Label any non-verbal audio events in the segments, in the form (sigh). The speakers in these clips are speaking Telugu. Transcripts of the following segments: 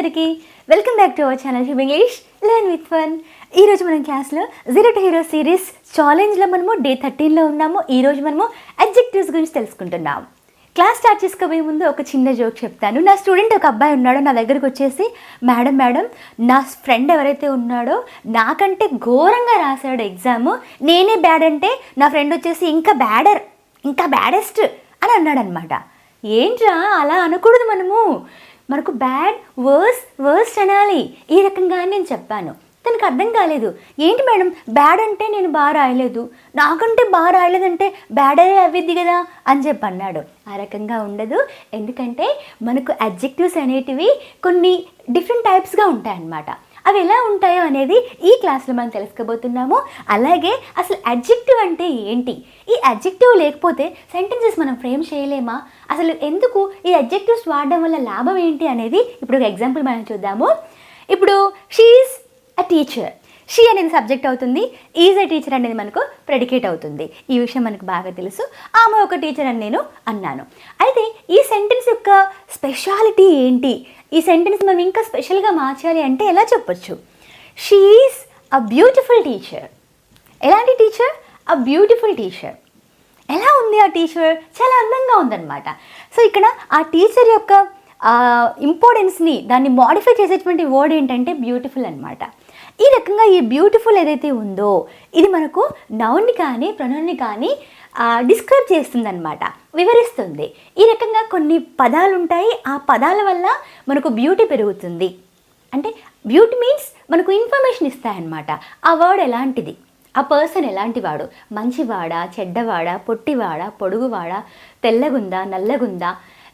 అందరికీ welcome back to our channel him English. Learn with fun ఈరోజు మనం క్లాస్లో జీరో టు హీరో సిరీస్ ఛాలెంజ్లో మనము డే థర్టీన్లో ఉన్నాము. ఈరోజు మనము అడ్జెక్టివ్స్ గురించి తెలుసుకుంటున్నాం. క్లాస్ స్టార్ట్ చేసుకోబోయే ముందు ఒక చిన్న జోక్ చెప్తాను. నా స్టూడెంట్ ఒక అబ్బాయి ఉన్నాడు. నా దగ్గరకు వచ్చేసి మేడం మేడం నా ఫ్రెండ్ ఎవరైతే ఉన్నాడో నాకంటే ఘోరంగా రాశాడు ఎగ్జామ్ నేనే బ్యాడ్ అంటే నా ఫ్రెండ్ వచ్చేసి ఇంకా బ్యాడర్ ఇంకా బ్యాడెస్ట్ అని అన్నాడు అనమాట ఏంట్రా? అలా అనకూడదు మనము. మనకు బ్యాడ్ వర్స్ వర్స్ అనాలి. ఈ రకంగా నేను చెప్పాను. తనకు అర్థం కాలేదు. ఏంటి మేడం? బ్యాడ్ అంటే నేను బాగా రాయలేదు. నాకంటే బాగా రాయలేదంటే బ్యాడే అవ్విద్ది కదా అని చెప్పి అన్నాడు. ఆ రకంగా ఉండదు. ఎందుకంటే మనకు అడ్జెక్టివ్స్ అనేటివి కొన్ని డిఫరెంట్ టైప్స్గా ఉంటాయన్నమాట. అవి ఎలా ఉంటాయో అనేది ఈ క్లాస్లో మనం తెలుసుకోబోతున్నాము. అలాగే అసలు అడ్జెక్టివ్ అంటే ఏంటి? ఈ అడ్జెక్టివ్ లేకపోతే సెంటెన్సెస్ మనం ఫ్రేమ్ చేయలేమా? అసలు ఎందుకు ఈ అడ్జెక్టివ్స్ వాడడం వల్ల లాభం ఏంటి అనేది ఇప్పుడు ఒక ఎగ్జాంపుల్ మనం చూద్దాము. ఇప్పుడు షీఈస్ అ టీచర్ షీ అనేది సబ్జెక్ట్ అవుతుంది. ఈజ్ అ టీచర్ అనేది మనకు ప్రెడికేట్ అవుతుంది. ఈ విషయం మనకు బాగా తెలుసు. ఆమె ఒక టీచర్ అని నేను అన్నాను. అయితే ఈ సెంటెన్స్ యొక్క స్పెషాలిటీ ఏంటి? ఈ సెంటెన్స్ మనం ఇంకా స్పెషల్గా మార్చాలి అంటే ఎలా చెప్పొచ్చు? షీఈస్ అ బ్యూటిఫుల్ టీచర్ ఎలాంటి టీచర్ అ బ్యూటిఫుల్ టీచర్ ఎలా ఉంది ఆ టీచర్ చాలా అందంగా ఉందన్నమాట. సో ఇక్కడ ఆ టీచర్ యొక్క ఇంపార్టెన్స్ని దాన్ని మాడిఫై చేసేటువంటి వర్డ్ ఏంటంటే బ్యూటిఫుల్ అనమాట ఈ రకంగా ఈ బ్యూటిఫుల్ ఏదైతే ఉందో ఇది మనకు నౌన్ని కానీ ప్రొనౌన్ని కానీ డిస్క్రైబ్ చేస్తుందన్నమాట వివరిస్తుంది. ఈ రకంగా కొన్ని పదాలు ఉంటాయి ఆ పదాల వల్ల మనకు బ్యూటీ పెరుగుతుంది. అంటే బ్యూటీ మీన్స్ మనకు ఇన్ఫర్మేషన్ ఇస్తాయన్నమాట. ఆ వర్డ్ ఎలాంటిది? ఆ పర్సన్ ఎలాంటి వాడు మంచివాడా చెడ్డవాడా పొట్టివాడా పొడుగువాడా తెల్లగుందా నల్లగుందా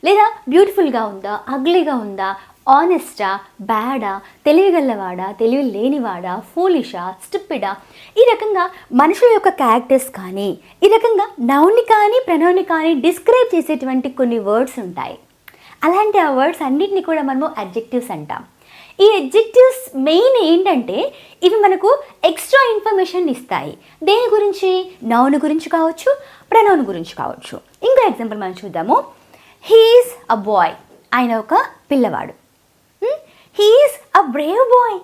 లేదా బ్యూటిఫుల్గా ఉందా అగ్లీగా ఉందా ఆనెస్టా బ్యాడా తెలివిగల్లవాడా తెలివి లేనివాడా ఫూలిషా స్టిప్పిడా ఈ రకంగా మనుషుల యొక్క క్యారెక్టర్స్ కానీ ఈ రకంగా నౌని కానీ ప్రణౌని కానీ డిస్క్రైబ్ చేసేటువంటి కొన్ని వర్డ్స్ ఉంటాయి. అలాంటి ఆ వర్డ్స్ అన్నింటినీ కూడా మనము అడ్జెక్టివ్స్ అంటాం. ఈ అడ్జెక్టివ్స్ మెయిన్ ఏంటంటే ఇవి మనకు ఎక్స్ట్రా ఇన్ఫర్మేషన్ ఇస్తాయి. దేని గురించి? నౌన్ గురించి కావచ్చు ప్రనౌన్ గురించి కావచ్చు. ఇంకో ఎగ్జాంపుల్ మనం చూద్దాము. హీఈస్ అ బాయ్ ఆయన ఒక పిల్లవాడు. హీఈస్ అ బ్రేవ్ బాయ్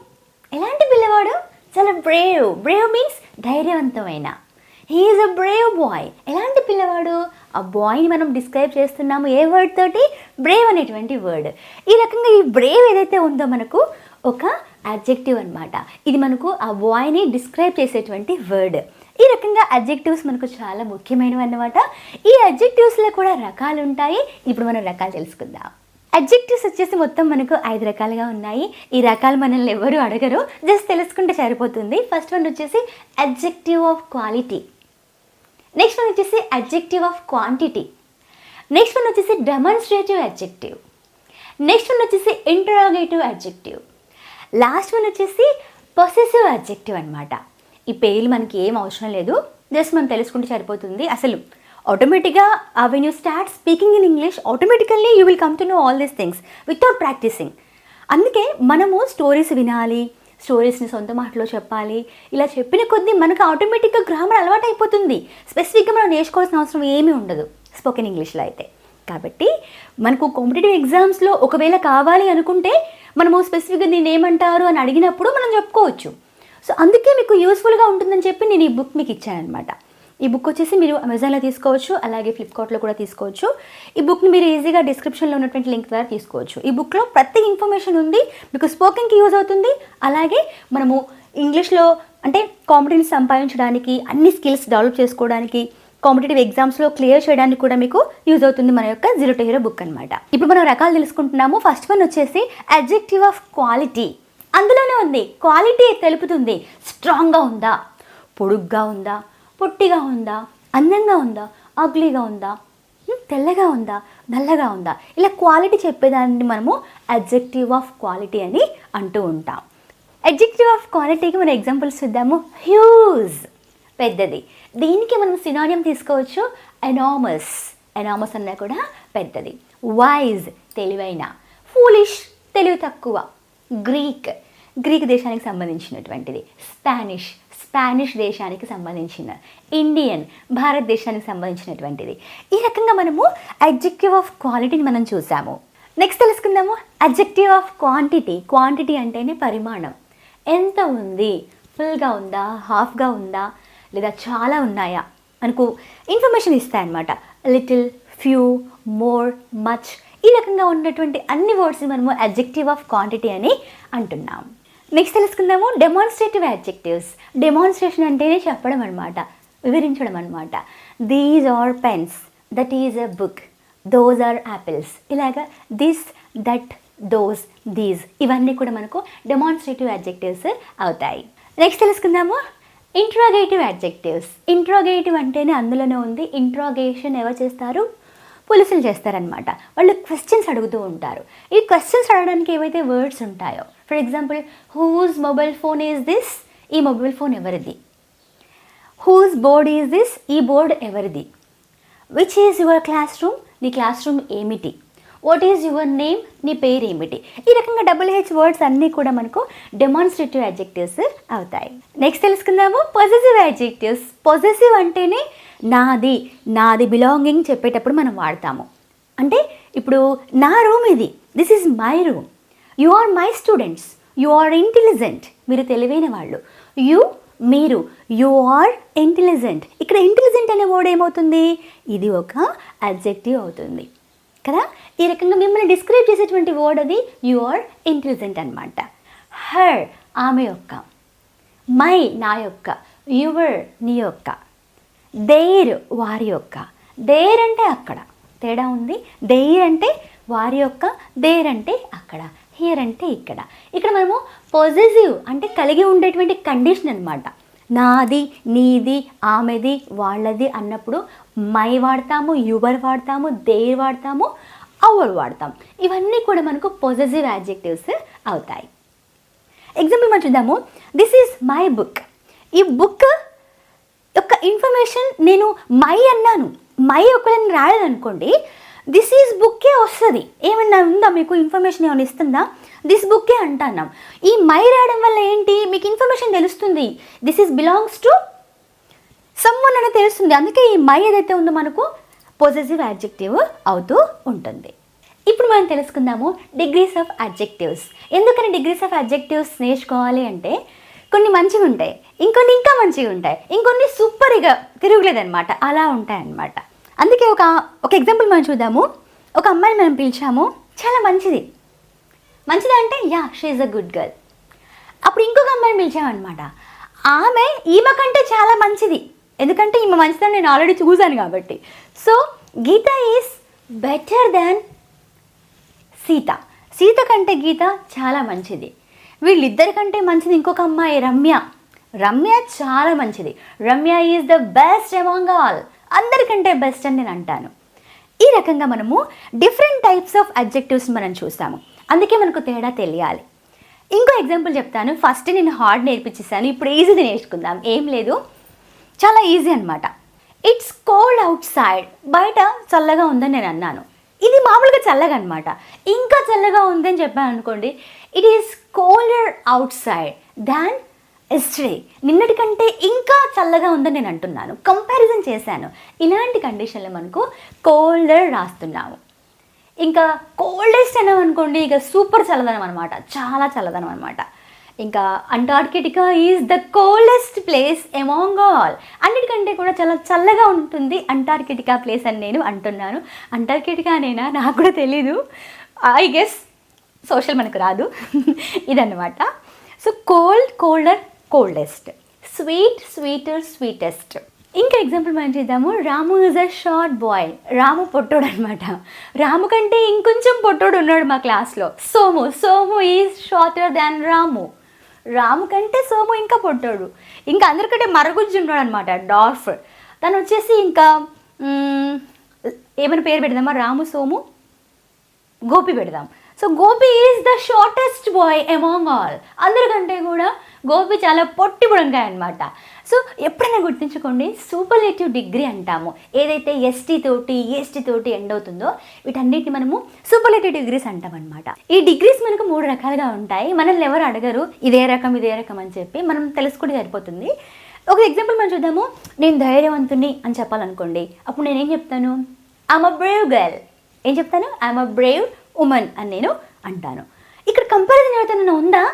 ఎలాంటి పిల్లవాడు? చాలా బ్రేవ్ బ్రేవ్ మీన్స్ ధైర్యవంతమైన. హీఈస్ అ బ్రేవ్ బాయ్ ఎలాంటి పిల్లవాడు? ఆ బాయ్ని మనం డిస్క్రైబ్ చేస్తున్నాము ఏ వర్డ్ తోటి? బ్రేవ్ అనేటువంటి వర్డ్ ఈ రకంగా ఈ బ్రేవ్ ఏదైతే ఉందో మనకు ఒక అడ్జెక్టివ్ అనమాట ఇది మనకు ఆ బాయ్ని డిస్క్రైబ్ చేసేటువంటి వర్డ్ ఈ రకంగా అడ్జెక్టివ్స్ మనకు చాలా ముఖ్యమైనవి అన్నమాట. ఈ అడ్జెక్టివ్స్లో కూడా రకాలు ఉంటాయి ఇప్పుడు మనం రకాలు తెలుసుకుందాం. అడ్జెక్టివ్స్ వచ్చేసి మొత్తం మనకు ఐదు రకాలుగా ఉన్నాయి. ఈ రకాలు మనల్ని ఎవరు అడగరు. జస్ట్ తెలుసుకుంటే సరిపోతుంది. ఫస్ట్ వన్ వచ్చేసి adjective of quality next one వచ్చేసి adjective of quantity next one వచ్చేసి డెమాన్స్ట్రేటివ్ అడ్జెక్టివ్ నెక్స్ట్ వన్ వచ్చేసి ఇంటరాగేటివ్ అడ్జెక్టివ్ లాస్ట్ వన్ వచ్చేసి పొసెసివ్ అడ్జెక్టివ్ అనమాట ఈ పేర్లు మనకి ఏం అవసరం లేదు. జస్ట్ మనం తెలుసుకుంటే సరిపోతుంది. అసలు ఆటోమేటిక్గా when you start speaking in English automatically you will come to know all these things without practising అందుకే మనము స్టోరీస్ వినాలి స్టోరీస్ని సొంత మాటలో చెప్పాలి. ఇలా చెప్పిన కొద్దీ మనకు ఆటోమేటిక్గా గ్రామర్ అలవాటు అయిపోతుంది స్పెసిఫిక్గా మనం నేర్చుకోవాల్సిన అవసరం ఏమీ ఉండదు స్పోకెన్ ఇంగ్లీష్లో అయితే. కాబట్టి మనకు కాంపిటేటివ్ ఎగ్జామ్స్లో ఒకవేళ కావాలి అనుకుంటే మనము స్పెసిఫిక్గా దీన్ని ఏమంటారు అని అడిగినప్పుడు మనం చెప్పుకోవచ్చు. సో అందుకే మీకు యూస్ఫుల్గా ఉంటుందని చెప్పి నేను ఈ బుక్ మీకు ఇచ్చానమాట ఈ బుక్ వచ్చేసి మీరు అమెజాన్లో తీసుకోవచ్చు అలాగే ఫ్లిప్కార్ట్లో కూడా తీసుకోవచ్చు. ఈ బుక్ని మీరు ఈజీగా డిస్క్రిప్షన్లో ఉన్నటువంటి లింక్ ద్వారా తీసుకోవచ్చు. ఈ బుక్లో ప్రతి ఇన్ఫర్మేషన్ ఉంది మీకు స్పోకెన్కి యూజ్ అవుతుంది అలాగే మనము ఇంగ్లీష్లో అంటే కాంపిటెన్స్ సంపాదించడానికి అన్ని స్కిల్స్ డెవలప్ చేసుకోవడానికి కాంపిటేటివ్ ఎగ్జామ్స్లో క్లియర్ చేయడానికి కూడా మీకు యూజ్ అవుతుంది మన యొక్క జీరో టు హీరో బుక్ అనమాట ఇప్పుడు మనం రకాలు తెలుసుకుంటున్నాము. ఫస్ట్ వన్ వచ్చేసి అడ్జెక్టివ్ ఆఫ్ క్వాలిటీ అందులోనే ఉంది క్వాలిటీ తెలుపుతుంది? స్ట్రాంగ్గా ఉందా? పొడుగ్గా ఉందా? పొట్టిగా ఉందా? అందంగా ఉందా? అగ్లీగా ఉందా? తెల్లగా ఉందా? నల్లగా ఉందా? ఇలా క్వాలిటీ చెప్పేదాన్ని మనము అడ్జెక్టివ్ ఆఫ్ క్వాలిటీ అని అంటూ ఉంటాం. అడ్జెక్టివ్ ఆఫ్ క్వాలిటీకి మనం ఎగ్జాంపుల్స్ చూద్దాము. హ్యూజ్ పెద్దది. దీనికి మనం సినానియం తీసుకోవచ్చు ఎనామస్ ఎనామస్ అన్నా కూడా పెద్దది. వైజ్ తెలివైన. ఫూలిష్ తెలివి తక్కువ. గ్రీక్ గ్రీక్ దేశానికి సంబంధించినటువంటిది. స్పానిష్ స్పానిష్ దేశానికి సంబంధించిన ఇండియన్ భారతదేశానికి సంబంధించినటువంటిది. ఈ రకంగా మనము అడ్జెక్టివ్ ఆఫ్ క్వాలిటీని మనం చూసాము. నెక్స్ట్ తెలుసుకుందాము. అడ్జెక్టివ్ ఆఫ్ క్వాంటిటీ క్వాంటిటీ అంటేనే పరిమాణం. ఎంత ఉంది? ఫుల్గా ఉందా? హాఫ్గా ఉందా? లేదా చాలా ఉన్నాయా? మనకు ఇన్ఫర్మేషన్ ఇస్తాయన్నమాట. లిటిల్ ఫ్యూ మోర్ మచ్ ఈ రకంగా ఉన్నటువంటి అన్ని వర్డ్స్ని మనము అడ్జెక్టివ్ ఆఫ్ క్వాంటిటీ అని అంటున్నాం. నెక్స్ట్ తెలుసుకుందాము డెమాన్స్ట్రేటివ్ యాడ్జెక్టివ్స్ డెమాన్స్ట్రేషన్ అంటేనే చెప్పడం అనమాట వివరించడం అనమాట these are pens that is a book those are apples ఇలాగా దిస్ దట్ దోస్ దీస్ ఇవన్నీ కూడా మనకు డెమాన్స్ట్రేటివ్ యాడ్జెక్టివ్స్ అవుతాయి. నెక్స్ట్ తెలుసుకుందాము ఇంట్రాగేటివ్ యాడ్జెక్టివ్స్ ఇంట్రాగేటివ్ అంటేనే అందులోనే ఉంది ఇంట్రాగేషన్ ఎవరు చేస్తారు? పోలీసులు చేస్తారనమాట వాళ్ళు క్వశ్చన్స్ అడుగుతూ ఉంటారు. ఈ క్వశ్చన్స్ అడగడానికి ఏవైతే వర్డ్స్ ఉంటాయో for example whose mobile phone is this ఈ మొబైల్ ఫోన్ ఎవరిది? హూజ్ బోర్డ్ ఈజ్ దిస్ ఈ బోర్డ్ ఎవరిది? Which is your class room నీ క్లాస్ రూమ్ ఏమిటి? వాట్ ఈజ్ యువర్ నేమ్ నీ పేరు ఏమిటి? ఈ రకంగా డబుల్ హెచ్ వర్డ్స్ అన్నీ కూడా మనకు డెమాన్స్ట్రేటివ్ అడ్జెక్టివ్స్ అవుతాయి. నెక్స్ట్ తెలుసుకుందాము. పొజెసివ్ అడ్జెక్టివ్స్ పొజెసివ్ అంటేనే నాది నాది బిలాంగింగ్ చెప్పేటప్పుడు మనం వాడతాము. అంటే ఇప్పుడు నా రూమ్ ఇది. This is my room you are my students you are intelligent మీరు తెలివైన వాళ్ళు. యు మీరు యు ఆర్ ఇంటెలిజెంట్ ఇక్కడ ఇంటెలిజెంట్ అనే వర్డ్ ఏమవుతుంది? ఇది ఒక అబ్జెక్టివ్ అవుతుంది. కదా? ఈ రకంగా మిమ్మల్ని డిస్క్రైబ్ చేసేటువంటి వర్డ్ అది యు ఆర్ ఇంటెలిజెంట్ అనమాట హర్ ఆమె యొక్క. మై నా యొక్క. యువర్ నీ యొక్క. దేర్ వారి యొక్క. దేర్ అంటే అక్కడ. తేడా ఉంది? దేర్ అంటే వారి యొక్క. దేర్ అంటే అక్కడ. హియర్ అంటే ఇక్కడ. ఇక్కడ మనము పాజిటివ్ అంటే కలిగి ఉండేటువంటి కండిషన్ అనమాట నాది నీది ఆమెది వాళ్ళది అన్నప్పుడు మై వాడతాము యువర్ వాడతాము దేర్ వాడతాము అవర్ వాడతాం ఇవన్నీ కూడా మనకు పాజిటివ్ యాడ్జెక్టివ్స్ అవుతాయి. ఎగ్జాంపుల్ మనం చూద్దాము. దిస్ ఈజ్ మై బుక్ ఈ బుక్ యొక్క ఇన్ఫర్మేషన్ నేను మై అన్నాను. మై ఒకవేళ నేను అనుకోండి దిస్ ఈజ్ బుక్కే వస్తుంది. ఏమన్నా ఉందా? మీకు ఇన్ఫర్మేషన్ ఏమైనా ఇస్తుందా? దిస్ బుక్కే అంటున్నాం. ఈ మై రాయడం వల్ల ఏంటి? మీకు ఇన్ఫర్మేషన్ తెలుస్తుంది. This is belongs to someone అనేది తెలుస్తుంది. అందుకే ఈ మై ఏదైతే ఉందో మనకు పొజెసివ్ యాడ్జెక్టివ్ అవుతూ ఉంటుంది. ఇప్పుడు మనం తెలుసుకుందాము డిగ్రీస్ ఆఫ్ అడ్జెక్టివ్స్ ఎందుకని డిగ్రీస్ ఆఫ్ అడ్జెక్టివ్స్ నేర్చుకోవాలి అంటే కొన్ని మంచిగా ఉంటాయి ఇంకొన్ని ఇంకా మంచిగా ఉంటాయి ఇంకొన్ని సూపర్గా తిరుగులేదన్నమాట. అలా ఉంటాయి అన్నమాట అందుకే ఒక ఒక ఎగ్జాంపుల్ మనం చూద్దాము. ఒక అమ్మాయిని మనం పిలిచాము. చాలా మంచిది. మంచిది అంటే yeah she's a good girl అప్పుడు ఇంకొక అమ్మాయిని పిలిచామన్నమాట. ఆమె ఈమె కంటే చాలా మంచిది. ఎందుకంటే ఈమె మంచిదని నేను ఆల్రెడీ చూశాను కాబట్టి. So Geeta is better than Sita. Sita కంటే గీత చాలా మంచిది. వీళ్ళిద్దరి కంటే మంచిది ఇంకొక అమ్మాయి రమ్య. రమ్య చాలా మంచిది. Ramya is the best among all అందరికంటే బెస్ట్ అని నేను అంటాను. ఈ రకంగా మనము డిఫరెంట్ టైప్స్ ఆఫ్ అడ్జెక్టివ్స్ మనం చూసాము అందుకే మనకు తేడా తెలియాలి. ఇంకో ఎగ్జాంపుల్ చెప్తాను. ఫస్ట్ నేను హార్డ్ నేర్పించేసాను ఇప్పుడు ఈజీది నేర్చుకుందాం. ఏం లేదు. చాలా ఈజీ అనమాట ఇట్స్ కోల్డ్ అవుట్ సైడ్ బయట చల్లగా ఉందని నేను అన్నాను. ఇది మామూలుగా చల్లగా అనమాట ఇంకా చల్లగా ఉందని చెప్పాను అనుకోండి it is colder outside than yesterday నిన్నటి కంటే ఇంకా చల్లగా ఉందని నేను అంటున్నాను. కంపారిజన్ చేశాను. ఇలాంటి కండిషన్లో మనకు కోల్డర్ రాస్తున్నాము ఇంకా కోల్డెస్ట్ అన్నాం అనుకోండి ఇక సూపర్ చల్లదనం అనమాట చాలా చల్లదనం అనమాట ఇంకా Antarctica is the coldest place among all అన్నిటికంటే కూడా చాలా చల్లగా ఉంటుంది అంటార్కిటికా ప్లేస్ అని నేను అంటున్నాను. అంటార్కిటికా అనేనా నాకు కూడా తెలీదు. ఐ గెస్ సోషల్ మనకు రాదు. (laughs) ఇదన్నమాట. So cold colder coldest sweet sweeter sweetest ఇంకా ఎగ్జాంపుల్ మనం చేద్దాము. Ramu is a short boy Ramu పొట్టోడు అనమాట రాము కంటే ఇంకొంచెం పొట్టోడు ఉన్నాడు మా క్లాస్లో Somu Somu is shorter than Ramu. Ramu కంటే సోము ఇంకా పొట్టోడు. ఇంకా అందరికంటే మరగుజ్జు ఉన్నాడు అనమాట డార్ఫ్. తను వచ్చేసి ఇంకా ఏమైనా పేరు పెడదామా? రాము సోము గోపి పెడదాం. So Gopi is the shortest boy among all అందరికంటే కూడా గోబీ చాలా పొట్టి బుడంకాయ అనమాట సో ఎప్పుడైనా గుర్తుంచుకోండి సూపర్లేటివ్ డిగ్రీ అంటాము. ఏదైతే ఎస్టీ తోటి ఎస్టీ తోటి ఎండ్ అవుతుందో వీటన్నిటిని మనము సూపర్లేటివ్ డిగ్రీస్ అంటాం అనమాట ఈ డిగ్రీస్ మనకు మూడు రకాలుగా ఉంటాయి. మనల్ని ఎవరు అడగరు ఇదే రకం ఇదే రకం అని చెప్పి మనం తెలుసుకుంటే సరిపోతుంది. ఒక ఎగ్జాంపుల్ మనం చూద్దాము. నేను ధైర్యవంతుని అని చెప్పాలనుకోండి. అప్పుడు నేనేం చెప్తాను? ఐమ్ అ బ్రేవ్ గర్ల్ ఏం చెప్తాను? ఐఎమ్ అ బ్రేవ్ ఉమెన్ అని నేను అంటాను. ఇక్కడ కంపారిజన్ ఎవరితోనైనా ఉందా?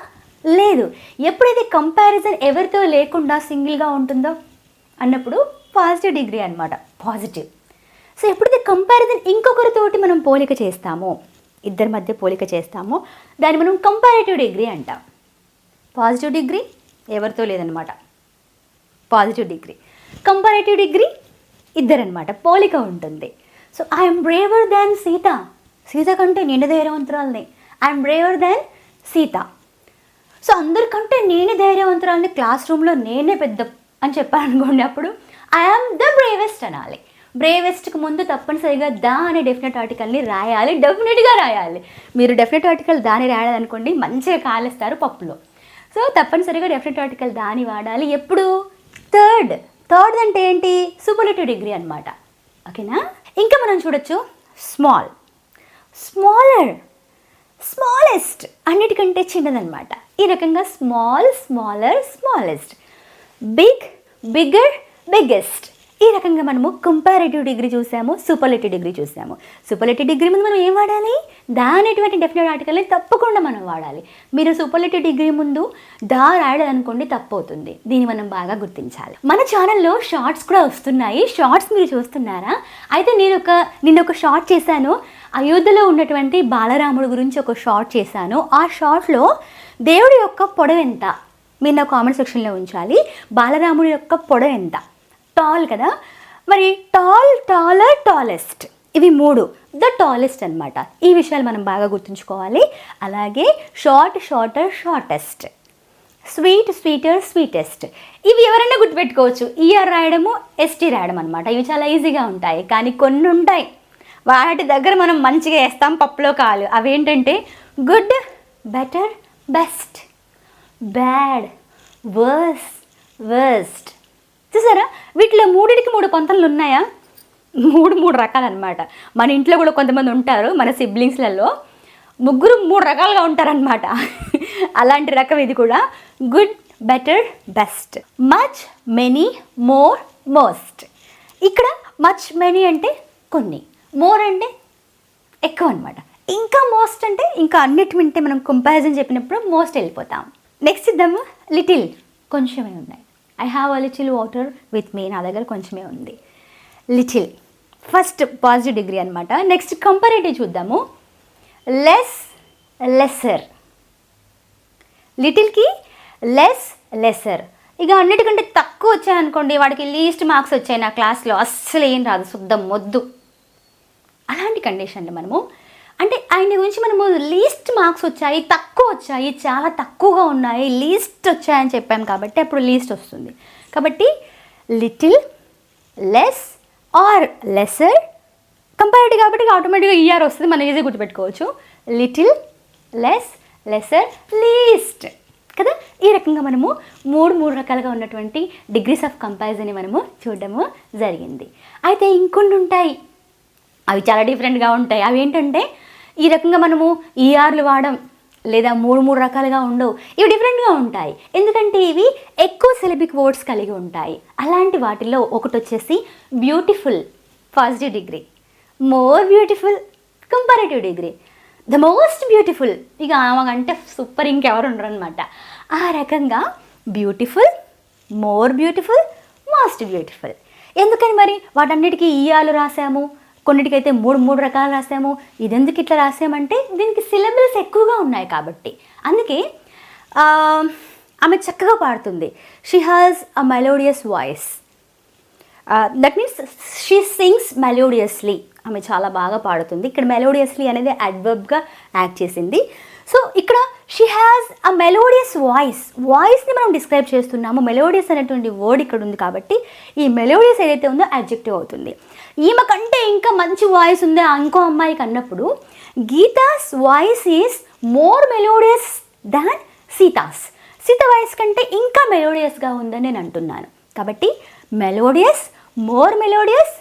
లేదు. ఎప్పుడైతే కంపారిజన్ ఎవరితో లేకుండా సింగిల్గా ఉంటుందో అన్నప్పుడు పాజిటివ్ డిగ్రీ అనమాట పాజిటివ్ సో ఎప్పుడైతే కంపారిజన్ ఇంకొకరితోటి మనం పోలిక చేస్తామో ఇద్దరి మధ్య పోలిక చేస్తామో దాన్ని మనం కంపారిటివ్ డిగ్రీ అంటాం. పాజిటివ్ డిగ్రీ ఎవరితో లేదనమాట పాజిటివ్ డిగ్రీ కంపారిటివ్ డిగ్రీ ఇద్దరనమాట పోలిక ఉంటుంది. So I'm braver than Sita Sita కంటే నిండు ధైర్యవంతురాలని. I'm braver than Sita so అందరికంటే నేనే ధైర్యవంతురాలని క్లాస్ రూమ్లో నేనే పెద్ద అని చెప్పాను అనుకోండి అప్పుడు ఐఆమ్ ద బ్రేవెస్ట్ అనాలి. బ్రేవెస్ట్కి ముందు తప్పనిసరిగా దా అనే డెఫినెట్ ఆర్టికల్ని రాయాలి డెఫినెట్గా రాయాలి. మీరు డెఫినెట్ ఆర్టికల్ దాని రాయాలనుకోండి మంచిగా కాలేస్తారు పప్పులో. సో తప్పనిసరిగా డెఫినెట్ ఆర్టికల్ దాని వాడాలి. ఎప్పుడు? థర్డ్ థర్డ్ అంటే ఏంటి? సూపర్లేటివ్ డిగ్రీ అనమాట ఓకేనా ఇంకా మనం చూడొచ్చు. స్మాల్ స్మాలర్ స్మాలెస్ట్ అన్నిటికంటే చిన్నదనమాట ఈ రకంగా small smaller smallest big bigger biggest ఈ రకంగా మనము కంపారేటివ్ డిగ్రీ చూసాము సూపర్లేటివ్ డిగ్రీ చూసాము. సూపర్లేటివ్ డిగ్రీ ముందు మనం ఏం వాడాలి? దాని ఎటువంటి డెఫినెట్ ఆర్టికల్ని తప్పకుండా మనం వాడాలి. మీరు సూపర్లేటివ్ డిగ్రీ ముందు దా రాయడాలనుకోండి తప్పు అవుతుంది దీన్ని మనం బాగా గుర్తించాలి. మన ఛానల్లో షార్ట్స్ కూడా వస్తున్నాయి. షార్ట్స్ మీరు చూస్తున్నారా? అయితే నేను ఒక నిన్న ఒక షార్ట్ చేశాను. అయోధ్యలో ఉన్నటువంటి బాలరాముడు గురించి ఒక షార్ట్ చేశాను. ఆ షార్ట్లో దేవుడి యొక్క పొడవు ఎంత? మీరు నా కామెంట్ సెక్షన్లో ఉంచాలి. బాలరాముడి యొక్క పొడవు ఎంత? టాల్ కదా? మరి టాల్ టాలర్ టాలెస్ట్ ఇవి మూడు. ద టాలెస్ట్ అన్నమాట. ఈ విషయాలు మనం బాగా గుర్తుంచుకోవాలి. అలాగే short shorter shortest sweet sweeter sweetest ఇవి ఎవరైనా గుర్తుపెట్టుకోవచ్చు. ఈఆర్ రాయడము ఎస్టీ రాయడం అనమాట ఇవి చాలా ఈజీగా ఉంటాయి. కానీ కొన్ని ఉంటాయి. వాటి దగ్గర మనం మంచిగా వేస్తాం పప్పులో కాలు. అవేంటంటే good better best bad worse worst. చూసారా? వీటిలో మూడిటికి మూడు పంతలు ఉన్నాయా? మూడు మూడు రకాలన్నమాట. మన ఇంట్లో కూడా కొంతమంది ఉంటారు మన సిబ్లింగ్స్లలో. ముగ్గురు మూడు రకాలుగా ఉంటారనమాట అలాంటి రకం ఇది కూడా. Good better best. Much many more most. ఇక్కడ మచ్ మెనీ అంటే కొన్ని. మోర్ అంటే ఎక్కువ అనమాట ఇంకా మోస్ట్ అంటే ఇంకా అన్నిటి వింటే మనం కంపారిజన్ చెప్పినప్పుడు మోస్ట్ వెళ్ళిపోతాం. నెక్స్ట్ ఇద్దాము. లిటిల్ కొంచెమే ఉన్నాయి. I have a little water with me నా దగ్గర కొంచెమే ఉంది. లిటిల్ ఫస్ట్ పాజిటివ్ డిగ్రీ అనమాట నెక్స్ట్ కంపారిటివ్ చూద్దాము. లెస్ లెస్సర్ లిటిల్కి లెస్ లెస్సర్ ఇక అన్నిటికంటే తక్కువ వచ్చాయనుకోండి వాడికి లీస్ట్ మార్క్స్ వచ్చాయి నా క్లాస్లో అస్సలు ఏం రాదు. శుద్ధం మొద్దు. అలాంటి కండిషన్లు మనము అంటే ఆయన గురించి మనము లీస్ట్ మార్క్స్ వచ్చాయి తక్కువ వచ్చాయి చాలా తక్కువగా ఉన్నాయి లీస్ట్ వచ్చాయని చెప్పాం కాబట్టి అప్పుడు లీస్ట్ వస్తుంది. కాబట్టి little less or lesser comparative కాబట్టి ఆటోమేటిక్గా ఈఆర్ వస్తుంది మనం ఈజీ గుర్తుపెట్టుకోవచ్చు. లిటిల్ లెస్ లెసర్ లీస్ట్ కదా? ఈ రకంగా మనము మూడు మూడు రకాలుగా ఉన్నటువంటి డిగ్రీస్ ఆఫ్ కంపారిజన్ని మనము చూడడము జరిగింది. అయితే ఇంకొన్ని ఉంటాయి. అవి చాలా డిఫరెంట్గా ఉంటాయి. అవి ఏంటంటే ఈ రకంగా మనము ఈఆర్లు వాడడం లేదా మూడు మూడు రకాలుగా ఉండవు. ఇవి డిఫరెంట్గా ఉంటాయి. ఎందుకంటే ఇవి ఎక్కువ సిలబిక్ వర్డ్స్ కలిగి ఉంటాయి. అలాంటి వాటిల్లో ఒకటి వచ్చేసి beautiful positive degree more beautiful comparative degree the most beautiful ఇక ఆమెకంటే సూపర్ ఇంకెవరు ఉండరు అనమాట ఆ రకంగా beautiful more beautiful most beautiful ఎందుకని మరి వాటన్నిటికీ ఈయాలు రాసాము కొన్నిటికైతే మూడు మూడు రకాలు రాసాము. ఇదెందుకు ఇట్లా రాసామంటే దీనికి సిలబస్ ఎక్కువగా ఉన్నాయి కాబట్టి. అందుకే ఆమె చక్కగా పాడుతుంది. She has a melodious voice that means she sings melodiously ఆమె చాలా బాగా పాడుతుంది. ఇక్కడ మెలోడియస్లీ అనేది అడ్వర్బ్గా యాక్ట్ చేసింది. సో ఇక్కడ she has a melodious voice వాయిస్ని మనం డిస్క్రైబ్ చేస్తున్నాము. మెలోడియస్ అనేటువంటి వర్డ్ ఇక్కడ ఉంది కాబట్టి ఈ మెలోడియస్ ఏదైతే ఉందో అడ్జెక్టివ్ అవుతుంది. ఈమె కంటే ఇంకా మంచి వాయిస్ ఉంది ఇంకో అమ్మాయికి అన్నప్పుడు Geeta's voice is more melodious than Sita's. Sita voice కంటే ఇంకా మెలోడియస్గా ఉందని నేను అంటున్నాను. కాబట్టి melodious more melodious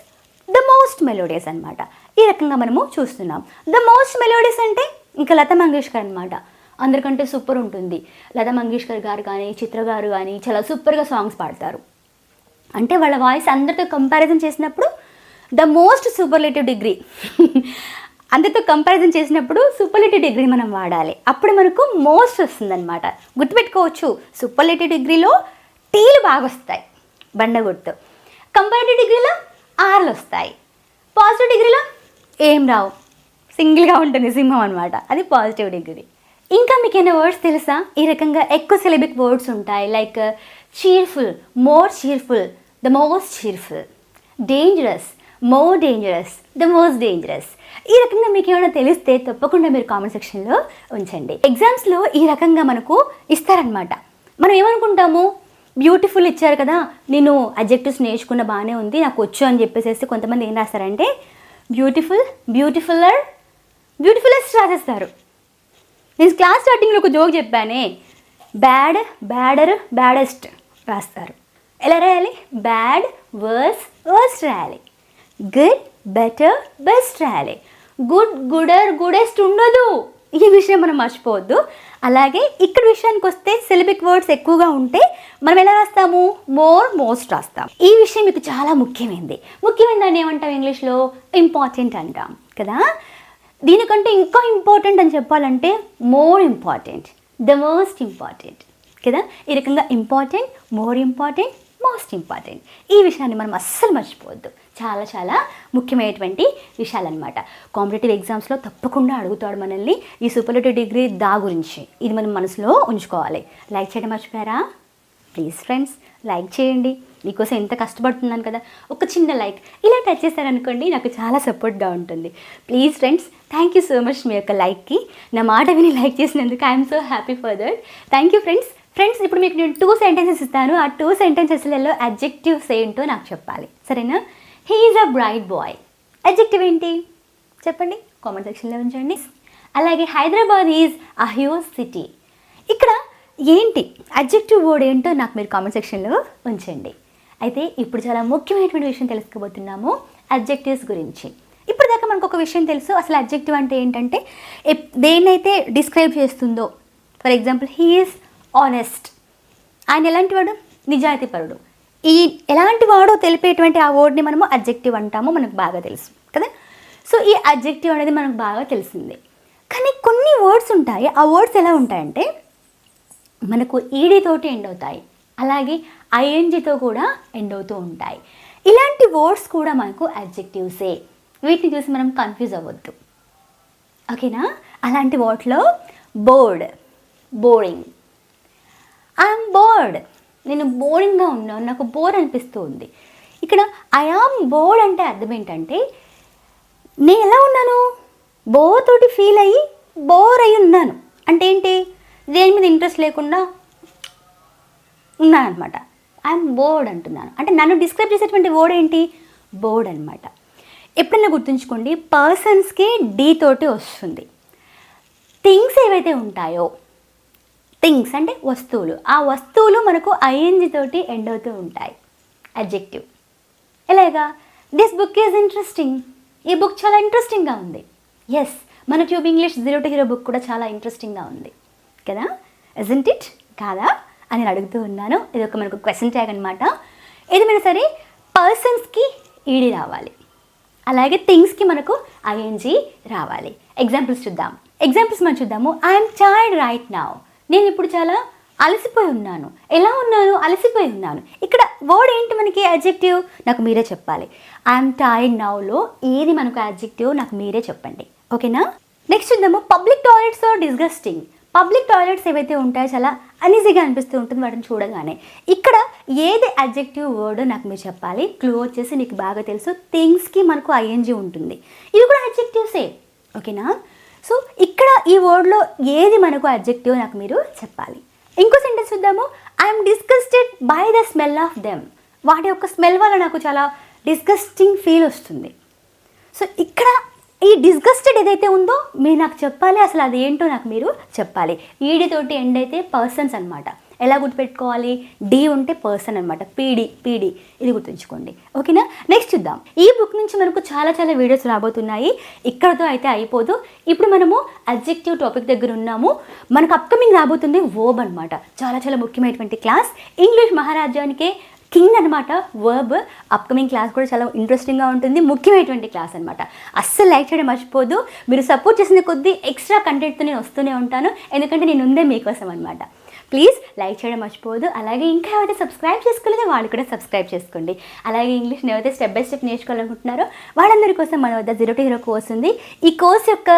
the most melodious అన్నమాట. ఈ రకంగా మనము చూస్తున్నాం. ద మోస్ట్ మెలోడియస్ అంటే ఇంకా లతా మంగేష్కర్ అనమాట అందరికంటే సూపర్ ఉంటుంది. లతా మంగేష్కర్ గారు కానీ చిత్ర గారు కానీ చాలా సూపర్గా సాంగ్స్ పాడతారు. అంటే వాళ్ళ వాయిస్ అందరితో కంపారిజన్ చేసినప్పుడు ద మోస్ట్ సూపర్లేటివ్ డిగ్రీ. అందరితో కంపారిజన్ చేసినప్పుడు సూపర్లేటివ్ డిగ్రీ మనం వాడాలి. అప్పుడు మనకు మోస్ట్ వస్తుందన్నమాట. గుర్తుపెట్టుకోవచ్చు సూపర్లేటివ్ డిగ్రీలో టీలు బాగా వస్తాయి బండ గుర్తు కంపారిటివ్ డిగ్రీలో ఆర్లు వస్తాయి. పాజిటివ్ డిగ్రీలో ఏం రావు. సింగిల్గా ఉంటుంది సింహం అనమాట అది పాజిటివ్ డిగ్రీ. ఇంకా మీకు ఏమైనా వర్డ్స్ తెలుసా? ఈ రకంగా ఎక్కువ సిలబిక్ వర్డ్స్ ఉంటాయి. Like cheerful more cheerful the most cheerful dangerous more dangerous the most dangerous ఈ రకంగా మీకు ఏమైనా తెలిస్తే తప్పకుండా మీరు కామెంట్ సెక్షన్లో ఉంచండి. ఎగ్జామ్స్లో ఈ రకంగా మనకు ఇస్తారనమాట మనం ఏమనుకుంటాము? బ్యూటిఫుల్ ఇచ్చారు కదా నేను అడ్జెక్టివ్స్ నేర్చుకున్న బాగానే ఉంది నాకు వచ్చు అని చెప్పేసి కొంతమంది ఏం రాస్తారంటే బ్యూటిఫుల్ బ్యూటిఫుల్లర్ బ్యూటిఫుల్లెస్ట్ రాసేస్తారు. నేను క్లాస్ స్టార్టింగ్లో ఒక జోక్ చెప్పానే బ్యాడ్ బ్యాడర్ బ్యాడెస్ట్ రాస్తారు. ఎలా రాయాలి? బ్యాడ్ వర్స్ వర్స్ట్ రాయాలి. గుడ్ బెటర్ బెస్ట్ రాయాలి. గుడ్ గుడర్ గుడెస్ట్ ఉండదు. ఈ విషయం మనం మర్చిపోవద్దు. అలాగే ఇక్కడ విషయానికి వస్తే సిలబిక్ వర్డ్స్ ఎక్కువగా ఉంటే మనం ఎలా రాస్తాము? మోర్ మోస్ట్ రాస్తాం. ఈ విషయం మీకు చాలా ముఖ్యమైనది ముఖ్యమైన దాన్ని ఏమంటాం ఇంగ్లీష్లో? ఇంపార్టెంట్ అంటాం. కదా? దీనికంటే ఇంకా ఇంపార్టెంట్ అని చెప్పాలంటే more important the most important కదా? ఈ రకంగా important more important most important ఈ విషయాన్ని మనం అస్సలు మర్చిపోవద్దు. చాలా చాలా ముఖ్యమైనటువంటి విషయాలన్నమాట. కాంపిటేటివ్ ఎగ్జామ్స్లో తప్పకుండా అడుగుతాడు మనల్ని ఈ సూపర్లేటివ్ డిగ్రీ దా గురించి. ఇది మనం మనసులో ఉంచుకోవాలి. లైక్ చేయడం మర్చిపోయారా? ప్లీజ్ ఫ్రెండ్స్ లైక్ చేయండి. మీకోసం ఎంత కష్టపడుతున్నాను కదా. ఒక చిన్న లైక్. ఇలా టచ్ చేశారనుకోండి నాకు చాలా సపోర్ట్గా ఉంటుంది. Please friends thank you so much మీ యొక్క లైక్కి. నా మాట విని లైక్ చేసినందుకు I'm so happy for that. Thank you friends. Friends ఇప్పుడు మీకు నేను టూ సెంటెన్సెస్ ఇస్తాను. ఆ టూ సెంటెన్సెస్లలో అడ్జెక్టివ్స్ ఏంటో నాకు చెప్పాలి. సరేనా? He's a bright boy adjective ఏంటి? చెప్పండి. కామెంట్ సెక్షన్లో ఉంచండి. అలాగే Hyderabad is a huge city ఇక్కడ ఏంటి? అడ్జెక్టివ్ వర్డ్ ఏంటో నాకు మీరు కామెంట్ సెక్షన్లో ఉంచండి. అయితే ఇప్పుడు చాలా ముఖ్యమైనటువంటి విషయం తెలుసుకోబోతున్నాము అడ్జెక్టివ్స్ గురించి. ఇప్పుడు దాకా మనకు ఒక విషయం తెలుసు. అసలు అడ్జెక్టివ్ అంటే ఏంటంటే దేన్నైతే డిస్క్రైబ్ చేస్తుందో ఫర్ ఎగ్జాంపుల్ హీఈస్ ఆనెస్ట్ ఆయన ఎలాంటి వాడు? నిజాయితీపరుడు. ఈ ఎలాంటి వాడో తెలిపేటువంటి ఆ వర్డ్ని మనము అడ్జెక్టివ్ అంటామో మనకు బాగా తెలుసు కదా? సో ఈ అడ్జెక్టివ్ అనేది మనకు బాగా తెలిసిందే. కానీ కొన్ని వర్డ్స్ ఉంటాయి. ఆ వర్డ్స్ ఎలా ఉంటాయంటే మనకు ఈడీతోటి ఎండ్ అవుతాయి. అలాగే ఐఎన్జితో కూడా ఎండ్ అవుతూ ఉంటాయి. ఇలాంటి వర్డ్స్ కూడా మనకు అడ్జెక్టివ్సే వీటిని చూసి మనం కన్ఫ్యూజ్ అవ్వద్దు. ఓకేనా? అలాంటి వాటిలో బోర్డ్ బోరింగ్ ఐఎమ్ బోర్డ్ నేను బోరింగ్గా ఉన్నాను నాకు బోర్ అనిపిస్తూ ఉంది. ఇక్కడ ఐ ఆమ్ బోర్డ్ అంటే అర్థం ఏంటంటే నేను ఎలా ఉన్నాను? బోర్ తోటి ఫీల్ అయ్యి బోర్ అయి ఉన్నాను. అంటే ఏంటి? దేని మీద ఇంట్రెస్ట్ లేకుండా ఉన్నాను అనమాట ఐఎమ్ బోర్డ్ అంటున్నాను. అంటే నన్ను డిస్క్రైబ్ చేసేటువంటి వర్డ్ ఏంటి? బోర్డ్ అనమాట ఎప్పుడైనా గుర్తుంచుకోండి పర్సన్స్కి డీ తోటి వస్తుంది. థింగ్స్ ఏవైతే ఉంటాయో థింగ్స్ అంటే వస్తువులు. ఆ వస్తువులు మనకు ఐఎన్జి తోటి ఎండ్ అవుతూ ఉంటాయి. అడ్జెక్టివ్ ఎలాగా? దిస్ బుక్ ఈజ్ ఇంట్రెస్టింగ్ ఈ బుక్ చాలా ఇంట్రెస్టింగ్గా ఉంది. ఎస్ మన tube English zero to hero book కూడా చాలా ఇంట్రెస్టింగ్గా ఉంది. కదా? ఇజంట్ ఇట్ కాదా? అని నేను అడుగుతూ ఉన్నాను. ఇది ఒక మనకు క్వశ్చన్ ట్యాగ్ అనమాట ఏదైనా సరే పర్సన్స్కి ఈడీ రావాలి. అలాగే థింగ్స్కి మనకు ఐఎన్జి రావాలి. ఎగ్జాంపుల్స్ చూద్దాం. ఎగ్జాంపుల్స్ మనం చూద్దాము. ఐఎమ్ టైర్డ్ రైట్ నౌ నేను ఇప్పుడు చాలా అలసిపోయి ఉన్నాను. ఎలా ఉన్నాను? అలసిపోయి ఉన్నాను. ఇక్కడ వర్డ్ ఏంటి మనకి? అడ్జెక్టివ్ నాకు మీరే చెప్పాలి. ఐఎమ్ టైర్డ్ నౌలో ఏది మనకు అడ్జెక్టివ్ నాకు మీరే చెప్పండి. ఓకేనా? నెక్స్ట్ చూద్దాము. Public toilets are disgusting public toilets ఏవైతే ఉంటాయో చాలా అనీజీగా అనిపిస్తూ ఉంటుంది వాటిని చూడగానే. ఇక్కడ ఏది అడ్జెక్టివ్ వర్డ్ నాకు మీరు చెప్పాలి? క్లూ వచ్చేసి నీకు బాగా తెలుసు. థింగ్స్కి మనకు ఐఎన్జీ ఉంటుంది. ఇవి కూడా అడ్జెక్టివ్సే ఓకేనా? సో ఇక్కడ ఈ వర్డ్లో ఏది మనకు అడ్జెక్టివ్ నాకు మీరు చెప్పాలి. ఇంకో సెంటెన్స్ చూద్దాము. I'm disgusted by the smell of them వాటి యొక్క స్మెల్ వల్ల నాకు చాలా డిస్గస్టింగ్ ఫీల్ వస్తుంది. సో ఇక్కడ ఈ డిస్గస్టెడ్ ఏదైతే ఉందో మీరు నాకు చెప్పాలి అసలు అది ఏంటో నాకు మీరు చెప్పాలి. ఈడితోటి ఎండ్ అయితే పర్సన్స్ అనమాట ఎలా గుర్తుపెట్టుకోవాలి? డి ఉంటే పర్సన్ అనమాట పీడి పీడి ఇది గుర్తుంచుకోండి. ఓకేనా? నెక్స్ట్ చూద్దాం. ఈ బుక్ నుంచి మనకు చాలా చాలా వీడియోస్ రాబోతున్నాయి. ఇక్కడతో అయితే అయిపోదు. ఇప్పుడు మనము అడ్జెక్టివ్ టాపిక్ దగ్గర ఉన్నాము. మనకు అప్కమింగ్ రాబోతుంది వర్బ్ అనమాట చాలా చాలా ముఖ్యమైనటువంటి క్లాస్ ఇంగ్లీష్ మహారాజ్యానికే కింగ్ అనమాట వర్బ్ అప్కమింగ్ క్లాస్ కూడా చాలా ఇంట్రెస్టింగ్గా ఉంటుంది. ముఖ్యమైనటువంటి క్లాస్ అనమాట అస్సలు లైక్ చేయడం మర్చిపోదు. మీరు సపోర్ట్ చేసిన కొద్దీ ఎక్స్ట్రా కంటెంట్తో నేను వస్తూనే ఉంటాను. ఎందుకంటే నేను ఉందే మీకోసం అనమాట ప్లీజ్ లైక్ చేయడం మర్చిపోవద్దు. అలాగే ఇంకా ఎవరైతే సబ్స్క్రైబ్ చేసుకోలేదో వాళ్ళు కూడా సబ్స్క్రైబ్ చేసుకోండి. అలాగే ఇంగ్లీష్ ఎవరైతే స్టెప్ బై స్టెప్ నేర్చుకోవాలనుకుంటున్నారో వాళ్ళందరి కోసం మన వద్ద జీరో టు హీరో కోర్స్ ఉంది. ఈ కోర్స్ యొక్క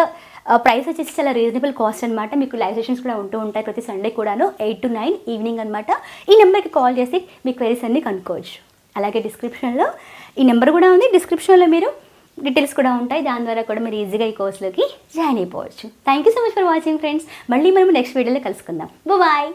ప్రైస్ వచ్చేసి చాలా రీజనబుల్ కాస్ట్ అనమాట మీకు లైవ్ సెషన్స్ కూడా ఉంటూ ఉంటాయి ప్రతి సండే కూడాను ఎయిట్ టు నైన్ ఈవినింగ్ అనమాట ఈ నెంబర్కి కాల్ చేసి మీ క్వైరీస్ అన్ని కనుక్కోవచ్చు. అలాగే డిస్క్రిప్షన్లో ఈ నెంబర్ కూడా ఉంది. డిస్క్రిప్షన్లో మీరు డీటెయిల్స్ కూడా ఉంటాయి. దాని ద్వారా కూడా మీరు ఈజీగా ఈ కోర్సులోకి జాయిన్ అయిపోవచ్చు. Thank you so much for watching friends మళ్ళీ మనం నెక్స్ట్ వీడియోలో కలుసుకుందాం. బాయ్